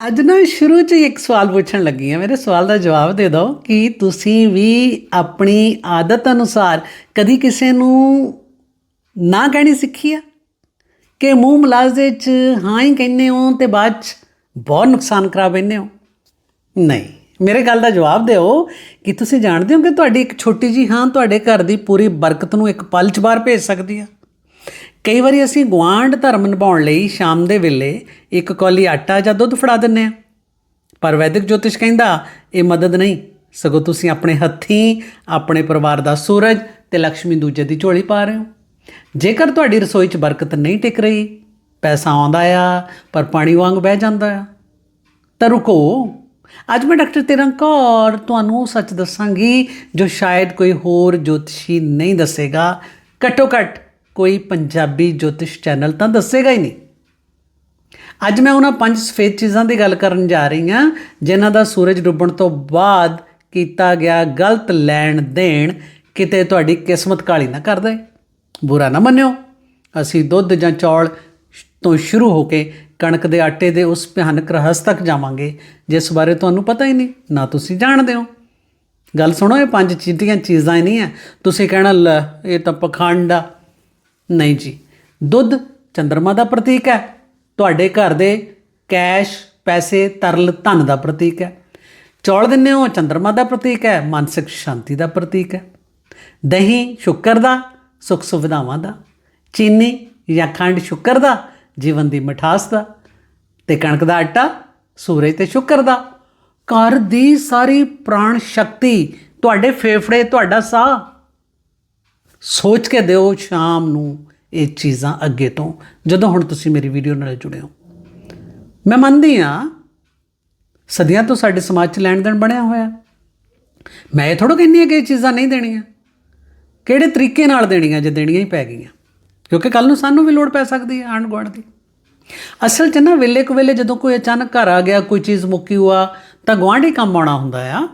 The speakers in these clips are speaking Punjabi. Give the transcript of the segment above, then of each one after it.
ਅੱਜ ਨਾ ਸ਼ੁਰੂ 'ਚ ਹੀ ਇੱਕ ਸਵਾਲ ਪੁੱਛਣ ਲੱਗੀ ਆ ਮੇਰੇ ਸਵਾਲ ਦਾ ਜਵਾਬ ਦੇ ਦਿਓ ਕਿ ਤੁਸੀਂ ਵੀ ਆਪਣੀ ਆਦਤ ਅਨੁਸਾਰ ਕਦੀ ਕਿਸੇ ਨੂੰ ਨਾ ਕਹਿਣੀ ਸਿੱਖੀ ਆ? ਕਿ ਮੂੰਹ ਮਲਾਜ਼ੇ 'ਚ ਹਾਂ ਹੀ ਕਹਿੰਦੇ ਹੋ ਤੇ ਬਾਅਦ 'ਚ ਬਹੁਤ ਨੁਕਸਾਨ ਕਰਾ ਬੈਠੇ ਹੋ? ਨਹੀਂ। ਮੇਰੇ ਗੱਲ ਦਾ ਜਵਾਬ ਦਿਓ ਕਿ ਤੁਸੀਂ ਜਾਣਦੇ ਹੋ ਕਿ ਤੁਹਾਡੀ ਇੱਕ ਛੋਟੀ ਜੀ ਹਾਂ ਤੁਹਾਡੇ ਘਰ ਦੀ ਪੂਰੀ ਬਰਕਤ ਨੂੰ ਇੱਕ ਪਲ 'ਚ ਬਾਹਰ ਭੇਜ ਸਕਦੀ ਆ? ਕਈ ਵਾਰੀ ਅਸੀਂ ਗੁਆਂਢ ਧਰਮ ਨਿਭਾਉਣ ਲਈ ਸ਼ਾਮ ਦੇ ਵੇਲੇ ਇੱਕ ਕੌਲੀ ਆਟਾ ਜਾਂ ਦੁੱਧ ਫੜਾ ਦਿੰਨੇ ਆ ਪਰ ਵੈਦਿਕ ਜੋਤਿਸ਼ ਕਹਿੰਦਾ, ਇਹ ਮਦਦ ਨਹੀਂ। ਸਗੋਂ ਤੁਸੀਂ ਆਪਣੇ ਹੱਥੀਂ, ਆਪਣੇ ਪਰਿਵਾਰ ਦਾ ਸੂਰਜ ਤੇ ਲక్ష్ਮੀ ਦੂਜੇ ਦੀ ਝੋਲੀ ਪਾ ਰਹੇ ਹੋ। ਜੇਕਰ ਤੁਹਾਡੀ ਰਸੋਈ 'ਚ ਬਰਕਤ ਨਹੀਂ ਟਿਕ ਰਹੀ, ਪੈਸਾ ਆਉਂਦਾ ਆ, ਪਰ ਪਾਣੀ ਵਾਂਗ ਬਹਿ ਜਾਂਦਾ ਆ। ਤਾਂ ਰੁਕੋ। ਅੱਜ ਮੈਂ ਡਾਕਟਰ ਤਿਰੰਗ ਕੌਰ ਤੁਹਾਨੂੰ ਉਹ ਸੱਚ ਦੱਸਾਂਗੀ, ਜੋ ਸ਼ਾਇਦ ਕੋਈ ਹੋਰ ਜੋਤਸ਼ੀ ਨਹੀਂ ਦੱਸੇਗਾ। ਘੱਟੋ ਘੱਟ ਕੋਈ ਪੰਜਾਬੀ ਜੋਤਿਸ਼ ਚੈਨਲ ਤਾਂ ਦੱਸੇਗਾ ਹੀ ਨਹੀਂ। ਅੱਜ ਮੈਂ ਉਹਨਾਂ ਪੰਜ ਸਫੇਦ ਚੀਜ਼ਾਂ ਦੀ ਗੱਲ ਕਰਨ ਜਾ ਰਹੀ ਹਾਂ, ਜਿਨ੍ਹਾਂ ਦਾ ਸੂਰਜ ਡੁੱਬਣ ਤੋਂ ਬਾਅਦ ਕੀਤਾ ਗਿਆ ਗਲਤ ਲੈਣ ਦੇਣ ਕਿਤੇ ਤੁਹਾਡੀ ਕਿਸਮਤ ਕਾਲੀ ਨਾ ਕਰ ਦੇ। ਬੁਰਾ ਨਾ ਮੰਨਿਓ। ਅਸੀਂ ਦੁੱਧ ਜਾਂ ਚੌਲ ਤੋਂ ਸ਼ੁਰੂ ਹੋ ਕੇ ਕਣਕ ਦੇ ਆਟੇ ਦੇ ਉਸ ਭਿਆਨਕ ਰਹੱਸ ਤੱਕ ਜਾਵਾਂਗੇ, ਜਿਸ ਬਾਰੇ ਤੁਹਾਨੂੰ ਪਤਾ ਹੀ ਨਹੀਂ, ਨਾ ਤੁਸੀਂ ਜਾਣਦੇ ਹੋ। ਗੱਲ ਸੁਣੋ, ਇਹ ਪੰਜ ਚੀਜ਼ਾਂ ਚੀਜ਼ਾਂ ਹੀ ਨਹੀਂ ਹੈ। ਤੁਸੀਂ ਕਹਿਣਾ, ਲੈ, ਇਹ ਤਾਂ ਪਖੰਡ ਆ। ਨਹੀਂ ਜੀ। ਦੁੱਧ ਚੰ드ਰਮਾ ਦਾ ਪ੍ਰਤੀਕ ਹੈ। ਤੁਹਾਡੇ ਘਰ ਦੇ ਕੈਸ਼, ਪੈਸੇ, ਤਰਲ, ਧਨ ਦਾ ਪ੍ਰਤੀਕ ਹੈ। ਚੌਲ ਦਿੰਨੇ ਹੋ, ਚੰਦਰਮਾ ਦਾ ਪ੍ਰਤੀਕ ਹੈ। ਮਾਨਸਿਕ ਸ਼ਾਂਤੀ ਦਾ ਪ੍ਰਤੀਕ ਹੈ। ਦਹੀਂ ਸ਼ੁਕਰ ਦਾ, ਸੁੱਖ ਸੁਵਿਧਾਵਾਂ ਦਾ। ਚੀਨੀ ਜਾਂ ਖੰਡ ਸ਼ੁਕਰ ਦਾ, ਜੀਵਨ ਦੀ ਮਿਠਾਸ ਦਾ। ਤੇ ਕਣਕ ਦਾ ਆਟਾ, ਸੂਰਜ ਤੇ ਸ਼ੁਕਰ ਦਾ। ਘਰ ਦੀ ਸਾਰੀ ਪ੍ਰਾਣ ਸ਼ਕਤੀ ਤੁਹਾਡੇ ਫੇਫੜੇ, ਤੁਹਾਡਾ ਸਾਹ ਸੋਚ ਕੇ ਦਿਓ ਸ਼ਾਮ ਨੂੰ ਇਹ ਚੀਜ਼ਾਂ ਅੱਗੇ ਤੋਂ, ਜਦੋਂ ਹੁਣ ਤੁਸੀਂ ਮੇਰੀ ਵੀਡੀਓ ਨਾਲ ਜੁੜੇ ਹੋ। ਮੈਂ ਮੰਨਦੀ ਆ ਸਦੀਆਂ ਤੋਂ ਸਾਡੇ ਸਮਾਜ 'ਚ ਲੈਣ ਦੇਣ ਬਣਿਆ ਹੋਇਆ। ਮੈਂ ਇਹ ਥੋੜਾ ਕਹਿੰਦੀ ਆ ਕਿ ਇਹ ਚੀਜ਼ਾਂ ਨਹੀਂ ਦੇਣੀਆਂ। ਕਿਹੜੇ ਤਰੀਕੇ ਨਾਲ ਦੇਣੀਆਂ ਜੇ ਦੇਣੀਆਂ ਹੀ ਪੈ ਗਈਆਂ? ਕਿਉਂਕਿ ਕੱਲ ਨੂੰ ਸਾਨੂੰ ਵੀ ਲੋੜ ਪੈ ਸਕਦੀ ਹੈ ਆਂਢ ਗੁਆਂਢ ਦੀ। ਅਸਲ 'ਚ ਨਾ ਵੇਲੇ ਕੁ ਵੇਲੇ ਜਦੋਂ ਕੋਈ ਅਚਾਨਕ ਘਰ ਆ ਗਿਆ, ਕੋਈ ਚੀਜ਼ ਮੁੱਕੀ ਹੋਆ, ਤਾਂ ਗੁਆਂਢੀ ਕੰਮ ਆਉਣਾ ਹੁੰਦਾ ਆ।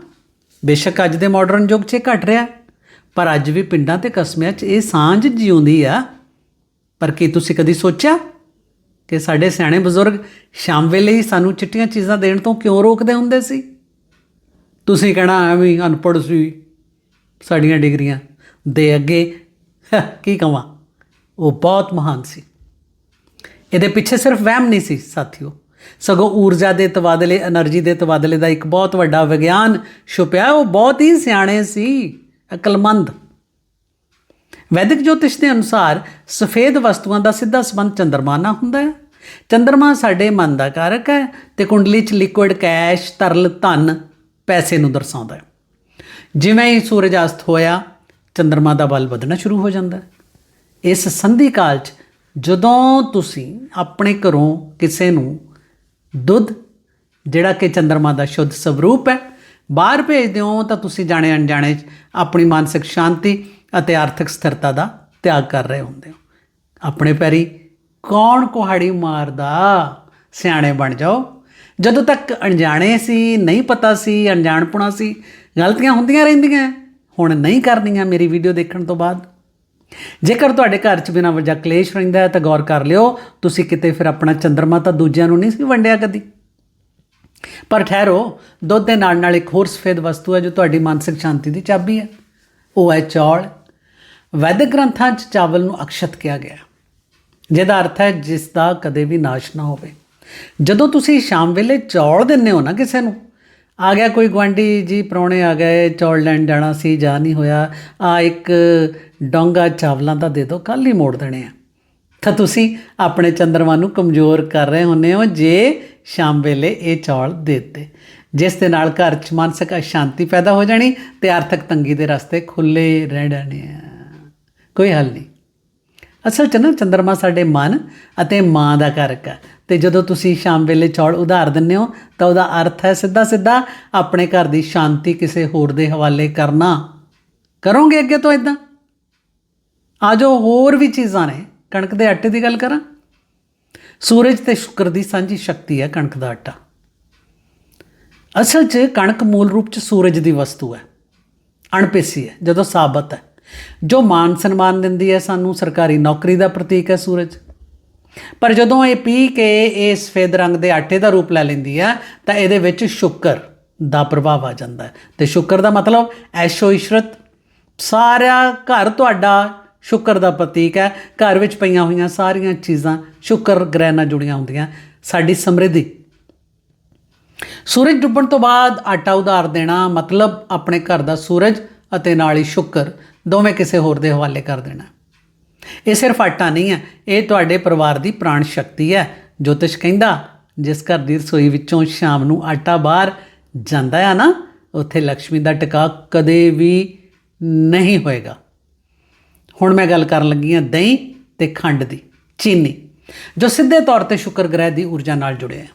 ਬੇਸ਼ੱਕ ਅੱਜ ਦੇ ਮਾਡਰਨ ਯੁੱਗ 'ਚ ਇਹ ਘਟ ਰਿਹਾ। ਪਰ ਅੱਜ ਵੀ ਪਿੰਡਾਂ ਤੇ ਕਸਬਿਆਂ 'ਚ ਇਹ ਸਾਂਝ ਜਿਉਂਦੀ ਆ। ਪਰ ਕੀ ਤੁਸੀਂ ਕਦੀ ਸੋਚਿਆ ਕਿ ਸਾਡੇ ਸਿਆਣੇ ਬਜ਼ੁਰਗ ਸ਼ਾਮ ਵੇਲੇ ਹੀ ਸਾਨੂੰ ਚਿੱਟੀਆਂ ਚੀਜ਼ਾਂ ਦੇਣ ਤੋਂ ਕਿਉਂ ਰੋਕਦੇ ਹੁੰਦੇ ਸੀ? ਤੁਸੀਂ ਕਹਿਣਾ ਐਵੇਂ ਅਨਪੜ੍ਹ ਸੀ, ਸਾਡੀਆਂ ਡਿਗਰੀਆਂ। ਦੇ ਅੱਗੇ ਕੀ ਕਹਾਂ ਉਹ ਬਹੁਤ ਮਹਾਨ ਸੀ। ਇਹਦੇ ਪਿੱਛੇ ਸਿਰਫ ਵਹਿਮ ਨਹੀਂ ਸੀ, ਸਾਥੀਓ। ਸਗੋਂ ਊਰਜਾ ਦੇ ਤਬਾਦਲੇ એનર્ਜੀ ਦੇ ਤਬਾਦਲੇ ਦਾ ਇੱਕ ਬਹੁਤ ਵੱਡਾ ਵਿਗਿਆਨ ਛੁਪਿਆ। ਉਹ ਬਹੁਤ ਹੀ ਸਿਆਣੇ ਸੀ। ਅਕਲਮੰਦ। ਵੈਦਿਕ ਜੋਤਿਸ਼ ਦੇ ਅਨੁਸਾਰ ਸਫੇਦ ਵਸਤੂਆਂ ਦਾ ਸਿੱਧਾ ਸੰਬੰਧ ਚੰਦਰਮਾ ਨਾਲ ਹੁੰਦਾ ਹੈ। ਚੰਦਰਮਾ ਸਾਡੇ ਮਨ ਦਾ ਕਾਰਕ ਹੈ ਤੇ ਕੁੰਡਲੀ 'ਚ ਲਿਕੁਇਡ ਕੈਸ਼, ਤਰਲ, ਧਨ, ਪੈਸੇ ਨੂੰ ਦਰਸਾਉਂਦਾ ਹੈ। ਜਿਵੇਂ ਹੀ ਸੂਰਜ ਅਸਤ ਹੋਇਆ, ਚੰਦਰਮਾ ਦਾ ਬਲ ਵਧਣਾ ਸ਼ੁਰੂ ਹੋ ਜਾਂਦਾ ਹੈ। ਇਸ ਸੰਧੀ ਕਾਲ 'ਚ ਜਦੋਂ ਤੁਸੀਂ ਆਪਣੇ ਘਰੋਂ ਕਿਸੇ ਨੂੰ ਦੁੱਧ, ਜਿਹੜਾ ਕਿ ਚੰਦਰਮਾ ਦਾ ਸ਼ੁੱਧ ਸਵਰੂਪ ਹੈ ਬਾਹਰ ਭੇਜਦੇ ਹੋ ਤਾਂ ਤੁਸੀਂ ਜਾਣੇ ਅਣਜਾਣੇ 'ਚ ਆਪਣੀ ਮਾਨਸਿਕ ਸ਼ਾਂਤੀ ਅਤੇ ਆਰਥਿਕ ਸਥਿਰਤਾ ਦਾ ਤਿਆਗ ਕਰ ਰਹੇ ਹੁੰਦੇ ਹੋ। ਆਪਣੇ ਪੈਰੀ ਕੌਣ ਕੁਹਾੜੀ ਮਾਰਦਾ? ਸਿਆਣੇ ਬਣ ਜਾਓ। ਜਦੋਂ ਤੱਕ ਅਣਜਾਣੇ ਸੀ, ਨਹੀਂ ਪਤਾ ਸੀ, ਅਣਜਾਣਪੁਣਾ ਸੀ, ਗਲਤੀਆਂ ਹੁੰਦੀਆਂ ਰਹਿੰਦੀਆਂ। ਹੁਣ ਨਹੀਂ ਕਰਨੀਆਂ ਮੇਰੀ ਵੀਡੀਓ ਦੇਖਣ ਤੋਂ ਬਾਅਦ। ਜੇਕਰ ਤੁਹਾਡੇ ਘਰ 'ਚ ਬਿਨਾਂ ਵਜ੍ਹਾ ਕਲੇਸ਼ ਰਹਿੰਦਾ ਹੈ ਤਾਂ ਗੌਰ ਕਰ ਲਿਓ, ਤੁਸੀਂ ਕਿਤੇ ਫਿਰ ਆਪਣਾ ਚੰਦਰਮਾ ਤਾਂ ਦੂਜਿਆਂ ਨੂੰ ਨਹੀਂ ਸੀ ਵੰਡਿਆ ਕਦੀ। ਪਰ ਠਹਿਰੋ, ਦੁੱਧ ਦੇ ਨਾਲ ਨਾਲ ਇੱਕ ਹੋਰ ਸਫੇਦ ਵਸਤੂ ਹੈ ਜੋ ਤੁਹਾਡੀ ਮਾਨਸਿਕ ਸ਼ਾਂਤੀ ਦੀ ਚਾਬੀ ਹੈ। ਉਹ ਹੈ ਚੌਲ। ਵੈਦਿਕ ਗ੍ਰੰਥਾਂ 'ਚ ਚਾਵਲ ਨੂੰ ਅਕਸ਼ਤ ਕਿਹਾ ਗਿਆ ਜਿਹਦਾ ਅਰਥ ਹੈ ਜਿਸ ਦਾ ਕਦੇ ਵੀ ਨਾਸ਼ ਨਾ ਹੋਵੇ। ਜਦੋਂ ਤੁਸੀਂ ਸ਼ਾਮ ਵੇਲੇ ਚੌਲ ਦਿੰਨੇ ਹੋ ਨਾ ਕਿਸੇ ਨੂੰ, ਆ ਗਿਆ ਕੋਈ ਗਵਾਂਢੀ ਜੀ ਪਰੌਣੇ ਆ ਗਏ, ਚੌਲ ਲੈਣ ਜਾਣਾ ਸੀ, ਜਾ ਨਹੀਂ ਹੋਇਆ, ਆ ਇੱਕ ਡੋਂਗਾ ਚਾਵਲਾਂ ਦਾ ਦੇ ਦਿਓ ਕੱਲ ਹੀ ਮੋੜ ਦੇਣੇ ਆ। ਤਾਂ ਤੁਸੀਂ ਆਪਣੇ ਚੰਦਰਮਾ ਨੂੰ ਕਮਜ਼ੋਰ ਕਰ ਰਹੇ ਹੁੰਨੇ ਹੋ ਜੇ ਸ਼ਾਮ ਵੇਲੇ ਇਹ ਚੌਲ ਦੇ ਦਿੱਤੇ। ਜਿਸ ਦੇ ਨਾਲ ਘਰ 'ਚ ਮਾਨਸਿਕ ਅਸ਼ਾਂਤੀ ਪੈਦਾ ਹੋ ਜਾਣੀ ਤੇ ਆਰਥਿਕ ਤੰਗੀ ਦੇ ਰਸਤੇ ਖੁੱਲੇ ਰਹਿ ਜਾਣੇ ਆ। ਕੋਈ ਹੱਲ ਨਹੀਂ। ਅਸਲ 'ਚ ਨਾ ਚੰਦਰਮਾ ਸਾਡੇ ਮਨ ਅਤੇ ਮਾਂ ਦਾ ਕਾਰਕ ਹੈ ਤੇ ਜਦੋਂ ਤੁਸੀਂ ਸ਼ਾਮ ਵੇਲੇ ਚੌਲ ਉਧਾਰ ਦਿੰਦੇ ਹੋ ਤਾਂ ਉਹਦਾ ਅਰਥ ਹੈ ਸਿੱਧਾ ਸਿੱਧਾ ਆਪਣੇ ਘਰ ਦੀ ਸ਼ਾਂਤੀ ਕਿਸੇ ਹੋਰ ਦੇ ਹਵਾਲੇ ਕਰਨਾ। ਕਰੋਗੇ ਅੱਗੇ ਤੋਂ ਇਦਾਂ ਆ ਜੋ ਹੋਰ ਵੀ ਚੀਜ਼ਾਂ ਨੇ। ਕਣਕ ਦੇ ਆਟੇ ਦੀ ਗੱਲ ਕਰਾਂ? ਸੂਰਜ ਤੇ ਸ਼ੁਕਰ ਦੀ ਸਾਂਝੀ ਸ਼ਕਤੀ ਹੈ ਕਣਕ ਦਾ ਆਟਾ। ਅਸਲ 'ਚ ਕਣਕ ਮੂਲ ਰੂਪ 'ਚ ਸੂਰਜ ਦੀ ਵਸਤੂ ਹੈ। ਅਣਪੇਸੀ ਹੈ, ਜਦੋਂ ਸਾਬਤ ਹੈ। ਜੋ ਮਾਨ ਸਨਮਾਨ ਦਿੰਦੀ ਹੈ, ਸਾਨੂੰ ਸਰਕਾਰੀ ਨੌਕਰੀ ਦਾ ਪ੍ਰਤੀਕ ਹੈ ਸੂਰਜ। ਪਰ ਜਦੋਂ ਇਹ ਪੀ ਕੇ ਇਹ ਸਫੇਦ ਰੰਗ ਦੇ ਆਟੇ ਦਾ ਰੂਪ ਲੈ ਲੈਂਦੀ ਹੈ, ਤਾਂ ਇਹਦੇ ਵਿੱਚ ਸ਼ੁਕਰ ਦਾ ਪ੍ਰਭਾਵ ਆ ਜਾਂਦਾ ਹੈ। ਤੇ ਸ਼ੁਕਰ ਦਾ ਮਤਲਬ ਐਸ਼ੋ ਇਸ਼ਰਤ ਸਾਰਾ ਘਰ ਤੁਹਾਡਾ ਸ਼ੁਕਰ ਦਾ ਪ੍ਰਤੀਕ ਹੈ। ਘਰ ਵਿੱਚ ਪਈਆਂ ਹੋਈਆਂ ਸਾਰੀਆਂ ਚੀਜ਼ਾਂ ਸ਼ੁਕਰ ਗ੍ਰਹਿ ਨਾਲ ਜੁੜੀਆਂ ਹੁੰਦੀਆਂ। ਸਾਡੀ ਸਮਰਿੱਧੀ। ਸੂਰਜ ਡੁੱਬਣ ਤੋਂ ਬਾਅਦ ਆਟਾ ਉਧਾਰ ਦੇਣਾ ਮਤਲਬ ਆਪਣੇ ਘਰ ਦਾ ਸੂਰਜ ਅਤੇ ਨਾਲ ਹੀ ਸ਼ੁਕਰ, ਦੋਵੇਂ ਕਿਸੇ ਹੋਰ ਦੇ ਹਵਾਲੇ ਕਰ ਦੇਣਾ। ਇਹ ਸਿਰਫ ਆਟਾ ਨਹੀਂ ਹੈ, ਇਹ ਤੁਹਾਡੇ ਪਰਿਵਾਰ ਦੀ ਪ੍ਰਾਣ ਸ਼ਕਤੀ ਹੈ। ਜੋਤਿਸ਼ ਕਹਿੰਦਾ, ਜਿਸ ਘਰ ਦੀ ਰਸੋਈ ਵਿੱਚੋਂ ਸ਼ਾਮ ਨੂੰ ਆਟਾ ਬਾਹਰ ਜਾਂਦਾ ਹੈ ਨਾ, ਉੱਥੇ ਲక్ష్ਮੀ ਦਾ ਟਿਕਾ ਕਦੇ ਵੀ ਨਹੀਂ ਹੋਏਗਾ। ਹੁਣ ਮੈਂ ਗੱਲ ਕਰਨ ਲੱਗੀ ਹਾਂ ਦਹੀਂ ਤੇ ਖੰਡ ਦੀ, ਚੀਨੀ, ਜੋ ਸਿੱਧੇ ਤੌਰ ਤੇ ਸ਼ੁਕਰ ਗ੍ਰਹਿ ਦੀ ਊਰਜਾ ਨਾਲ ਜੁੜੇ ਹੈ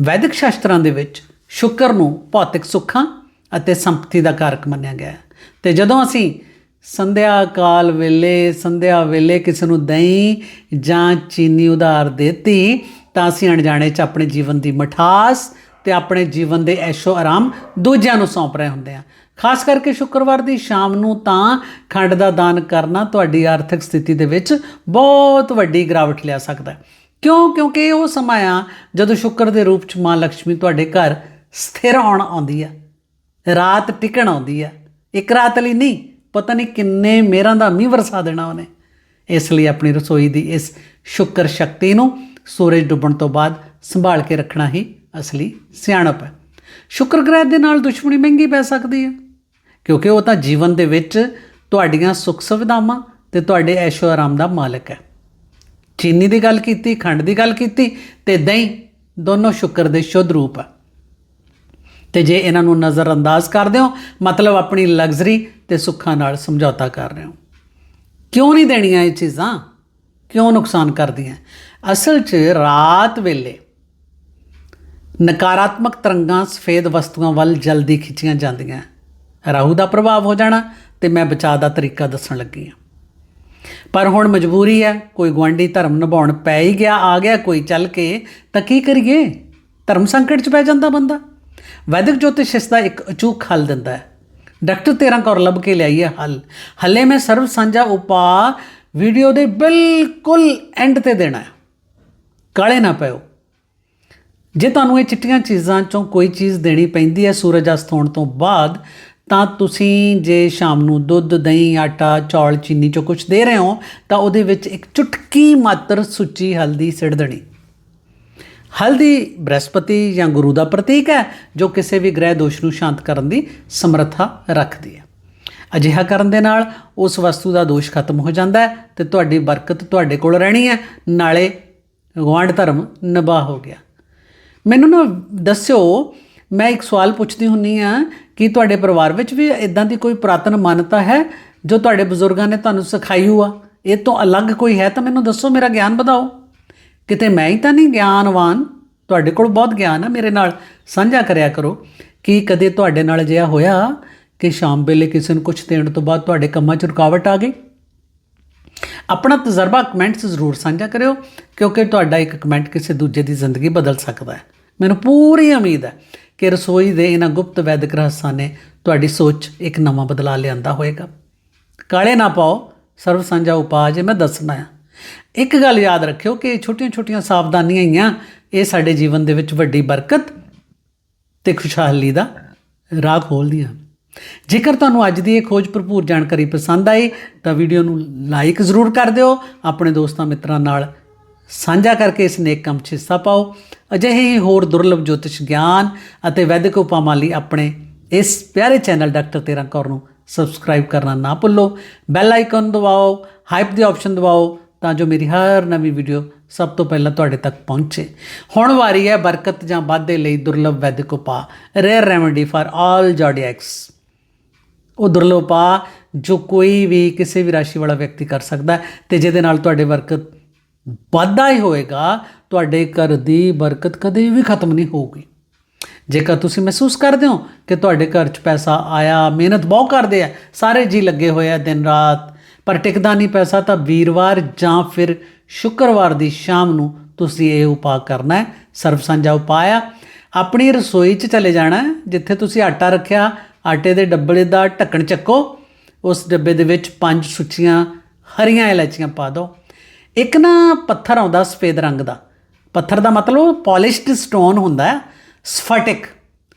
ਵੈਦਿਕ ਸ਼ਾਸਤਰਾਂ ਦੇ ਵਿੱਚ ਸ਼ੁਕਰ ਨੂੰ ਭੌਤਿਕ ਸੁੱਖਾਂ ਅਤੇ ਸੰਪਤੀ ਦਾ ਕਾਰਕ ਮੰਨਿਆ ਗਿਆ ਹੈ। ਤੇ ਜਦੋਂ ਅਸੀਂ ਸੰਧਿਆ ਕਾਲ ਵੇਲੇ, ਸੰਧਿਆ ਵੇਲੇ ਕਿਸੇ ਨੂੰ ਦਹੀਂ ਜਾਂ ਚੀਨੀ ਉਧਾਰ ਦਿੱਤੀ, ਤਾਂ ਅਸੀਂ ਅਣਜਾਣੇ ਚ ਆਪਣੇ ਜੀਵਨ ਦੀ ਮਠਾਸ ਤੇ ਆਪਣੇ ਜੀਵਨ ਦੇ ਐਸ਼ੋ ਆਰਾਮ ਦੂਜਿਆਂ ਨੂੰ ਸੌਂਪ ਰਹੇ ਹੁੰਦੇ ਆ ਖਾਸ ਕਰਕੇ ਸ਼ੁੱਕਰਵਾਰ ਦੀ ਸ਼ਾਮ ਨੂੰ ਤਾਂ ਖੰਡ ਦਾ ਦਾਨ ਕਰਨਾ ਤੁਹਾਡੀ ਆਰਥਿਕ ਸਥਿਤੀ ਦੇ ਵਿੱਚ ਬਹੁਤ ਵੱਡੀ ਗਿਰਾਵਟ ਲਿਆ ਸਕਦਾ ਹੈ। ਕਿਉਂ? ਕਿਉਂਕਿ ਉਹ ਸਮਾਂ ਆ ਜਦੋਂ ਸ਼ੁੱਕਰ ਦੇ ਰੂਪ ਚ ਮਾਂ ਲక్ష్ਮੀ ਤੁਹਾਡੇ ਘਰ ਸਥਿਰ ਆਉਣ ਆਉਂਦੀ ਆ, ਰਾਤ ਟਿਕਣ ਆਉਂਦੀ ਆ। ਇੱਕ ਰਾਤ ਲਈ ਨਹੀਂ, ਪਤਾ ਨਹੀਂ ਕਿੰਨੇ ਮੇਰਾਂ ਦਾ ਮੀਂਹ ਵਰਸਾ ਦੇਣਾ ਉਹਨੇ। ਇਸ ਲਈ ਆਪਣੀ ਰਸੋਈ ਦੀ ਇਸ ਸ਼ੁੱਕਰ ਸ਼ਕਤੀ ਨੂੰ ਸੂਰਜ ਡੁੱਬਣ ਤੋਂ ਬਾਅਦ ਸੰਭਾਲ ਕੇ ਰੱਖਣਾ ਹੀ ਅਸਲੀ ਸਿਆਣਪ ਹੈ। ਸ਼ੁੱਕਰ ਗ੍ਰਹਿ ਦੇ ਨਾਲ ਦੁਸ਼ਮਣੀ ਮਹਿੰਗੀ ਪੈ ਸਕਦੀ ਹੈ। ਕਿਉਂਕਿ ਉਹ ਤਾਂ ਜੀਵਨ ਦੇ ਵਿੱਚ ਤੁਹਾਡੀਆਂ ਸੁੱਖ ਸੁਵਿਧਾਵਾਂ ਤੇ ਤੁਹਾਡੇ ਐਸ਼ੋ ਆਰਾਮ ਦਾ ਮਾਲਕ ਹੈ। ਚੀਨੀ ਦੀ ਗੱਲ ਕੀਤੀ, ਖੰਡ ਦੀ ਗੱਲ ਕੀਤੀ ਤੇ ਦਹੀਂ ਦੋਨੋਂ ਸ਼ੁਕਰ ਦੇ ਸ਼ੁੱਧ ਰੂਪ ਹੈ। ਤੇ ਜੇ ਇਹਨਾਂ ਨੂੰ ਨਜ਼ਰ ਅੰਦਾਜ਼ ਕਰਦੇ ਹੋ ਮਤਲਬ ਆਪਣੀ ਲਗਜ਼ਰੀ ਤੇ ਸੁੱਖਾਂ ਨਾਲ ਸਮਝੌਤਾ ਕਰ ਰਹੇ ਹੋ। ਕਿਉਂ ਨਹੀਂ ਦੇਣੀਆਂ ਇਹ ਚੀਜ਼ਾਂ? ਕਿਉਂ ਨੁਕਸਾਨ ਕਰਦੀਆਂ? ਅਸਲ 'ਚ ਰਾਤ ਵੇਲੇ ਨਕਾਰਾਤਮਕ ਤਰੰਗਾਂ ਸਫੇਦ ਵਸਤੂਆਂ ਵੱਲ ਜਲਦੀ ਖਿੱਚੀਆਂ ਜਾਂਦੀਆਂ। ਰਾਹੂ ਦਾ ਪ੍ਰਭਾਵ ਹੋ ਜਾਣਾ ਤੇ ਮੈਂ ਬਚਾਅ ਦਾ ਤਰੀਕਾ ਦੱਸਣ ਲੱਗੀ ਹਾਂ। ਪਰ ਹੁਣ ਮਜਬੂਰੀ ਹੈ, ਕੋਈ ਗਵਾਂਢੀ ਧਰਮ ਨਿਭਾਉਣ ਪੈ ਹੀ ਗਿਆ, ਆ ਗਿਆ ਕੋਈ ਚੱਲ ਕੇ, ਤਾਂ ਕੀ ਕਰੀਏ? ਧਰਮ ਸੰਕਟ 'ਚ ਪੈ ਜਾਂਦਾ ਬੰਦਾ। ਵੈਦਿਕ ਜੋਤਿਸ਼ ਇਸ ਦਾ ਇੱਕ ਅਚੂਕ ਹੱਲ ਦਿੰਦਾ ਹੈ। ਡਾਕਟਰ ਤੇਰਾ ਕੌਰ ਲੱਭ ਕੇ ਲਿਆਈ ਹੈ ਹੱਲ। ਹੱਲੇ ਮੈਂ ਸਰਵ ਸਾਂਝਾ ਉਪਾਅ ਵੀਡੀਓ ਦੇ ਬਿਲਕੁਲ ਐਂਡ ਤੇ ਦੇਣਾ ਹੈ। ਕਾਲੇ ਨਾ ਪਿਓ। ਜੇ ਤੁਹਾਨੂੰ ਇਹ ਚਿੱਟੀਆਂ ਚੀਜ਼ਾਂ ਚੋਂ ਕੋਈ ਚੀਜ਼ ਦੇਣੀ ਪੈਂਦੀ ਹੈ ਸੂਰਜ ਅਸਤ ਹੋਣ ਤੋਂ ਬਾਅਦ ਤਾਂ ਤੁਸੀਂ ਜੇ ਸ਼ਾਮ ਨੂੰ ਦੁੱਧ, ਦਹੀਂ, ਆਟਾ, ਚੌਲ, ਚੀਨੀ ਚੋਂ ਕੁਝ ਦੇ ਰਹੇ ਹੋ, ਤਾਂ ਉਹਦੇ ਵਿੱਚ ਇੱਕ ਚੁਟਕੀ ਮਾਤਰ ਸੁੱਚੀ ਹਲਦੀ ਸਿੜ ਦੇਣੀ। ਹਲਦੀ ਬ੍ਰਹਸਪਤੀ ਜਾਂ ਗੁਰੂ ਦਾ ਪ੍ਰਤੀਕ ਹੈ, ਜੋ ਕਿਸੇ ਵੀ ਗ੍ਰਹਿ ਦੋਸ਼ ਨੂੰ ਸ਼ਾਂਤ ਕਰਨ ਦੀ ਸਮਰੱਥਾ ਰੱਖਦੀ ਹੈ। ਅਜਿਹਾ ਕਰਨ ਦੇ ਨਾਲ ਉਸ ਵਸਤੂ ਦਾ ਦੋਸ਼ ਖਤਮ ਹੋ ਜਾਂਦਾ ਹੈ ਤੇ ਤੁਹਾਡੀ ਬਰਕਤ ਤੁਹਾਡੇ ਕੋਲ ਰਹਿਣੀ ਹੈ, ਨਾਲੇ ਗੁਆਂਢ ਧਰਮ ਨਿਭਾ ਹੋ ਗਿਆ। ਮੈਨੂੰ ਨਾ ਦੱਸਿਓ, ਮੈਂ ਇੱਕ ਸਵਾਲ ਪੁੱਛਦੀ ਹੁੰਨੀ ਆ ਕੀ ਤੁਹਾਡੇ ਪਰਿਵਾਰ ਵਿੱਚ ਵੀ ਇਦਾਂ ਦੀ ਕੋਈ ਪ੍ਰਾਤਨ ਮਾਨਤਾ ਹੈ ਜੋ ਤੁਹਾਡੇ ਬਜ਼ੁਰਗਾਂ ਨੇ ਤੁਹਾਨੂੰ ਸਿਖਾਈ ਹੋਆ? ਇਹ ਤੋਂ ਅਲੱਗ ਕੋਈ ਹੈ ਤਾਂ ਮੈਨੂੰ ਦੱਸੋ, ਮੇਰਾ ਗਿਆਨ ਵਧਾਓ। ਕਿਤੇ ਮੈਂ ਹੀ ਤਾਂ ਨਹੀਂ ਗਿਆਨਵਾਨ? ਤੁਹਾਡੇ ਕੋਲ ਬਹੁਤ ਗਿਆਨ ਆ ਮੇਰੇ ਨਾਲ। ਸਾਂਝਾ ਕਰਿਆ ਕਰੋ ਕਿ ਕਦੇ ਤੁਹਾਡੇ ਨਾਲ ਅਜਿਹਾ ਹੋਇਆ ਕਿ ਸ਼ਾਮ ਵੇਲੇ ਕਿਸੇ ਨੂੰ ਕੁਝ ਦੇਣ ਤੋਂ ਬਾਅਦ ਤੁਹਾਡੇ ਕੰਮਾਂ 'ਚ ਰੁਕਾਵਟ ਆ ਗਈ? ਆਪਣਾ ਤਜਰਬਾ ਕਮੈਂਟਸ ਜ਼ਰੂਰ ਸਾਂਝਾ ਕਰਿਓ, ਕਿਉਂਕਿ ਤੁਹਾਡਾ ਇੱਕ ਕਮੈਂਟ ਕਿਸੇ ਦੂਜੇ ਦੀ ਜ਼ਿੰਦਗੀ ਬਦਲ ਸਕਦਾ ਹੈ। ਮੈਨੂੰ ਪੂਰੀ ਉਮੀਦ ਹੈ ਕਿ ਰਸੋਈ ਦੇ ਇਹਨਾਂ ਗੁਪਤ ਵੈਦਿਕ ਰਹੱਸਾਂ ਨੇ ਤੁਹਾਡੀ ਸੋਚ ਇੱਕ ਨਵਾਂ ਬਦਲਾ ਲਿਆਂਦਾ ਹੋਵੇਗਾ ਕਾਲੇ ਨਾ ਪਾਓ, ਸਰਵ ਸਾਂਝਾ ਉਪਾਅ ਜੇ ਮੈਂ ਦੱਸਣਾ ਹੈ ਇੱਕ ਗੱਲ ਯਾਦ ਰੱਖਿਓ ਕਿ ਛੋਟੀਆਂ-ਛੋਟੀਆਂ ਸਾਵਧਾਨੀਆਂ ਹੀ ਆ ਇਹ ਸਾਡੇ ਜੀਵਨ ਦੇ ਵਿੱਚ ਵੱਡੀ ਬਰਕਤ ਤੇ ਖੁਸ਼ਹਾਲੀ ਦਾ ਰਾਹ ਖੋਲ੍ਹਦੀਆਂ ਜੇਕਰ ਤੁਹਾਨੂੰ ਅੱਜ ਦੀ ਇਹ ਖੋਜ ਭਰਪੂਰ ਜਾਣਕਾਰੀ ਪਸੰਦ ਆਈ, ਤਾਂ ਵੀਡੀਓ ਨੂੰ ਲਾਈਕ ਜ਼ਰੂਰ ਕਰ ਦਿਓ, ਆਪਣੇ ਦੋਸਤਾਂ ਮਿੱਤਰਾਂ ਨਾਲ ਸਾਂਝਾ ਕਰਕੇ ਇਸ ਨੇਕ ਕੰਮ 'ਚ ਹਿੱਸਾ ਪਾਓ। ਅਜਿਹੇ ਹੀ ਹੋਰ ਦੁਰਲਭ ਜੋਤਿਸ਼ ਗਿਆਨ ਅਤੇ ਵੈਦਿਕ ਉਪਾਵਾਂ ਲਈ ਆਪਣੇ ਇਸ ਪਿਆਰੇ ਚੈਨਲ ਡਾਕਟਰ ਤੇਰਾ ਕੌਰ ਨੂੰ ਸਬਸਕ੍ਰਾਈਬ ਕਰਨਾ ਨਾ ਭੁੱਲੋ। ਬੈਲ ਆਈਕਨ ਦਬਾਓ, ਹਾਈਪ ਦੀ ਆਪਸ਼ਨ ਦਬਾਓ ਤਾਂ ਜੋ ਮੇਰੀ ਹਰ ਨਵੀਂ ਵੀਡੀਓ ਸਭ ਤੋਂ ਪਹਿਲਾਂ ਤੁਹਾਡੇ ਤੱਕ ਪਹੁੰਚੇ। ਹੁਣ ਵਾਰੀ ਹੈ ਬਰਕਤ ਜਾਂ ਵਾਧੇ ਲਈ ਦੁਰਲਭ ਵੈਦਿਕ ਉਪਾਅ। Rare remedy for all zodiacs ਉਹ ਦੁਰਲਭ ਉਪਾਅ ਜੋ ਕੋਈ ਵੀ ਕਿਸੇ ਵੀ ਰਾਸ਼ੀ ਵਾਲਾ ਵਿਅਕਤੀ ਕਰ ਸਕਦਾ ਹੈ ਤੇ ਜਿਹਦੇ ਨਾਲ ਤੁਹਾਡੇ ਬਰਕਤ ਵਾਧਾ ਹੀ ਹੋਏਗਾ ਤੁਹਾਡੇ ਘਰ ਦੀ ਬਰਕਤ ਕਦੇ ਵੀ ਖਤਮ ਨਹੀਂ ਹੋਊਗੀ। ਜੇਕਰ ਤੁਸੀਂ ਮਹਿਸੂਸ ਕਰਦੇ ਹੋ ਕਿ ਤੁਹਾਡੇ ਘਰ 'ਚ ਪੈਸਾ ਆਇਆ, ਮਿਹਨਤ ਬਹੁਤ ਕਰਦੇ ਆ, ਸਾਰੇ ਜੀ ਲੱਗੇ ਹੋਏ ਆ ਦਿਨ ਰਾਤ, ਪਰ ਟਿਕਦਾ ਨਹੀਂ ਪੈਸਾ, ਤਾਂ ਵੀਰਵਾਰ ਜਾਂ ਫਿਰ ਸ਼ੁੱਕਰਵਾਰ ਦੀ ਸ਼ਾਮ ਨੂੰ ਤੁਸੀਂ ਇਹ ਉਪਾਅ ਕਰਨਾ ਹੈ। ਸਰਬ ਸਾਂਝਾ ਉਪਾਅ ਆ। ਆਪਣੀ ਰਸੋਈ 'ਚ ਚਲੇ ਜਾਣਾ ਜਿੱਥੇ ਤੁਸੀਂ ਆਟਾ ਰੱਖਿਆ, ਆਟੇ ਦੇ ਡੱਬੇ ਦਾ ਢੱਕਣ ਚੱਕੋ, ਉਸ ਡੱਬੇ ਦੇ ਵਿੱਚ ਪੰਜ ਸੁੱਚੀਆਂ ਹਰੀਆਂ ਇਲਾਚੀਆਂ ਪਾ ਦਿਓ। ਇੱਕ ਨਾ ਪੱਥਰ ਆਉਂਦਾ ਸਫੇਦ ਰੰਗ ਦਾ ਪੱਥਰ ਦਾ ਮਤਲਬ ਪੋਲਿਸ਼ਡ ਸਟੋਨ ਹੁੰਦਾ ਹੈ, ਸਫਟਿਕ।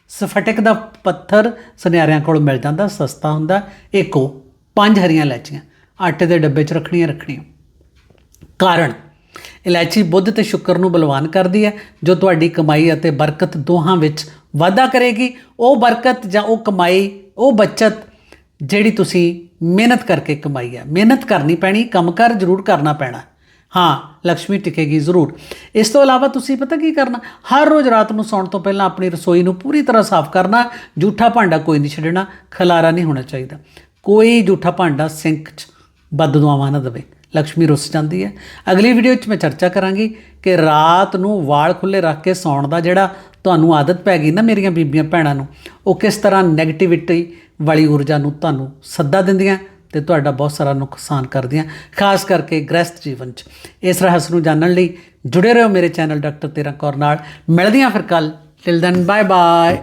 ਸਫਟਿਕ ਦਾ ਪੱਥਰ ਸੁਨਿਆਰਿਆਂ ਕੋਲ ਮਿਲ ਜਾਂਦਾ, ਸਸਤਾ ਹੁੰਦਾ ਇੱਕ ਉਹ, ਪੰਜ ਹਰੀਆਂ ਇਲਾਇਚੀਆਂ, ਆਟੇ ਦੇ ਡੱਬੇ 'ਚ ਰੱਖਣੀਆਂ ਰੱਖਣੀਆਂ। ਕਾਰਨ, ਇਲਾਇਚੀ ਬੁੱਧ ਤੇ ਸ਼ੁੱਕਰ ਨੂੰ ਬਲਵਾਨ ਕਰਦੀ ਹੈ। ਜੋ ਤੁਹਾਡੀ ਕਮਾਈ ਅਤੇ ਬਰਕਤ ਦੋਹਾਂ ਵਿੱਚ ਵਾਧਾ ਕਰੇਗੀ, ਉਹ ਬਰਕਤ ਜਾਂ ਉਹ ਕਮਾਈ, ਉਹ ਬਚਤ ਜਿਹੜੀ ਤੁਸੀਂ ਮਿਹਨਤ ਕਰਕੇ ਕਮਾਈ ਹੈ। ਮਿਹਨਤ ਕਰਨੀ ਪੈਣੀ, ਕੰਮ ਕੰਮਕਾਰ ਜ਼ਰੂਰ ਕਰਨਾ ਪੈਣਾ। ਹਾਂ ਲక్ష్ਮੀ ਟਿਕੇਗੀ ਜ਼ਰੂਰ। ਇਸ ਤੋਂ ਇਲਾਵਾ ਤੁਸੀਂ ਪਤਾ ਕੀ ਕਰਨਾ? ਹਰ ਰੋਜ਼ ਰਾਤ ਨੂੰ ਸੌਣ ਤੋਂ ਪਹਿਲਾਂ ਆਪਣੀ ਰਸੋਈ ਨੂੰ ਪੂਰੀ ਤਰ੍ਹਾਂ ਸਾਫ਼ ਕਰਨਾ ਝੂਠਾ ਭਾਂਡਾ ਕੋਈ ਨਹੀਂ ਛੱਡਣਾ, ਖਲਾਰਾ ਨਹੀਂ ਹੋਣਾ ਚਾਹੀਦਾ। ਕੋਈ ਝੂਠਾ ਭਾਂਡਾ ਸਿੰਕ 'ਚ ਬੱਦ ਦੁਆਵਾਂ ਨਾ ਦਵੇ। ਲక్ష్ਮੀ ਰੁੱਸ ਜਾਂਦੀ ਹੈ। ਅਗਲੀ ਵੀਡੀਓ 'ਚ ਮੈਂ ਚਰਚਾ ਕਰਾਂਗੀ ਕਿ ਰਾਤ ਨੂੰ ਵਾਲ ਖੁੱਲੇ ਰੱਖ ਕੇ ਸੌਣ ਦਾ ਜਿਹੜਾ ਤੁਹਾਨੂੰ ਆਦਤ ਪੈ ਗਈ ਨਾ ਮੇਰੀਆਂ ਬੀਬੀਆਂ ਭੈਣਾਂ ਨੂੰ, ਉਹ ਕਿਸ ਤਰ੍ਹਾਂ 네ਗੇਟਿਵਿਟੀ ਵਾਲੀ ਊਰਜਾ ਨੂੰ ਤੁਹਾਨੂੰ ਸੱਦਾ ਦਿੰਦੀਆਂ? ਤੇ ਤੁਹਾਡਾ ਬਹੁਤ ਸਾਰਾ ਨੁਕਸਾਨ ਕਰਦੀਆਂ, ਖਾਸ ਕਰਕੇ ਗ੍ਰਸਤ ਜੀਵਨ 'ਚ। ਇਸ ਰਹੱਸ ਨੂੰ ਜਾਣਨ ਲਈ ਜੁੜੇ ਰਹੋ ਮੇਰੇ ਚੈਨਲ ਡਾਕਟਰ ਤੇਰਾ ਕੌਰ ਨਾਲ। ਮਿਲਦੀਆਂ ਫਿਰ ਕੱਲ ਟਿਲ ਦੈਨ ਬਾਏ ਬਾਏ